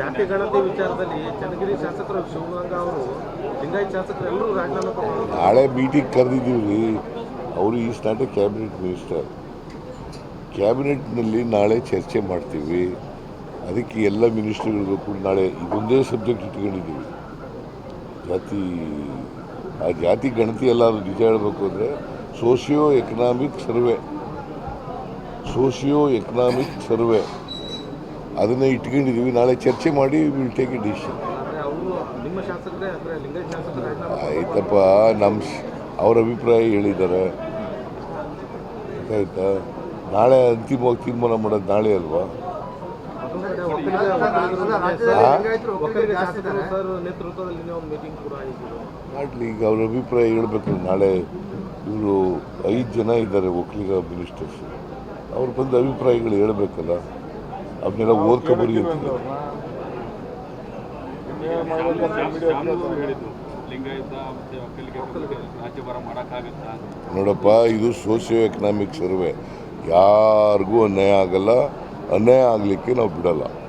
ಜಾತಿ ಗಣತಿ ವಿಚಾರದಲ್ಲಿ ಚನ್ನಗಿರಿ ಶಾಸಕರು ಶಿವಗಂಗಾ ಅವರು ಲಿಂಗಾಯತ್ ಶಾಸಕರು ಎಲ್ಲರೂ ರಾಜೀನಾಮೆ ನಾಳೆ ಮೀಟಿಂಗ್ ಕರೆದಿದ್ದೀವಿ. ಅವರು ಈ ಎ ಕ್ಯಾಬಿನೆಟ್ ಮಿನಿಸ್ಟರ್ ಕ್ಯಾಬಿನೆಟ್ನಲ್ಲಿ ನಾಳೆ ಚರ್ಚೆ ಮಾಡ್ತೀವಿ. ಅದಕ್ಕೆ ಎಲ್ಲ ಮಿನಿಸ್ಟ್ರಿಗಳಿಗೂ ಕೂಡ ನಾಳೆ ಇದೊಂದೇ ಸಬ್ಜೆಕ್ಟ್ ಇಟ್ಕೊಂಡಿದ್ದೀವಿ. ಜಾತಿ, ಆ ಜಾತಿ ಗಣತಿ ಎಲ್ಲ ಅದು ನಿಜ ಹೇಳಬೇಕು ಅಂದರೆ socio economic survey socio economic survey ಅದನ್ನು ಇಟ್ಕೊಂಡಿದ್ದೀವಿ ನಾಳೆ ಚರ್ಚೆ ಮಾಡಿ ವಿಲ್ ಟೇಕ್ ಎ ಡಿಸಿಷನ್ ಆಯ್ತಪ್ಪ ನಮ್ಮ ಅವ್ರ ಅಭಿಪ್ರಾಯ ಹೇಳಿದ್ದಾರೆ. ಆಯ್ತಾ? ನಾಳೆ ಅಂತಿಮವಾಗಿ ತೀರ್ಮಾನ ಮಾಡೋದು ನಾಳೆ ಅಲ್ವಾ? ಮಾಡಲಿ ಈಗ ಅವ್ರ ಅಭಿಪ್ರಾಯ ಹೇಳ್ಬೇಕು ನಾಳೆ ಇವರು ಐದು ಜನ ಇದ್ದಾರೆ ಒಕ್ಕಲಿಗ ಮಿನಿಸ್ಟರ್ಸ್ ಅವ್ರು ಬಂದು ಅಭಿಪ್ರಾಯಗಳು ಹೇಳಬೇಕಲ್ಲ. ಅವನ್ನೆಲ್ಲ ಓದ್ಕೊಬರಿ ಬರೀ ನೋಡಪ್ಪ ಇದು ಸೋಷಿಯೋ ಎಕನಾಮಿಕ್ ಸರ್ವೆ. ಯಾರಿಗೂ ಅನ್ಯಾಯ ಆಗಲ್ಲ ಅನ್ಯಾಯ ಆಗಲಿಕ್ಕೆ ನಾವು ಬಿಡಲ್ಲ.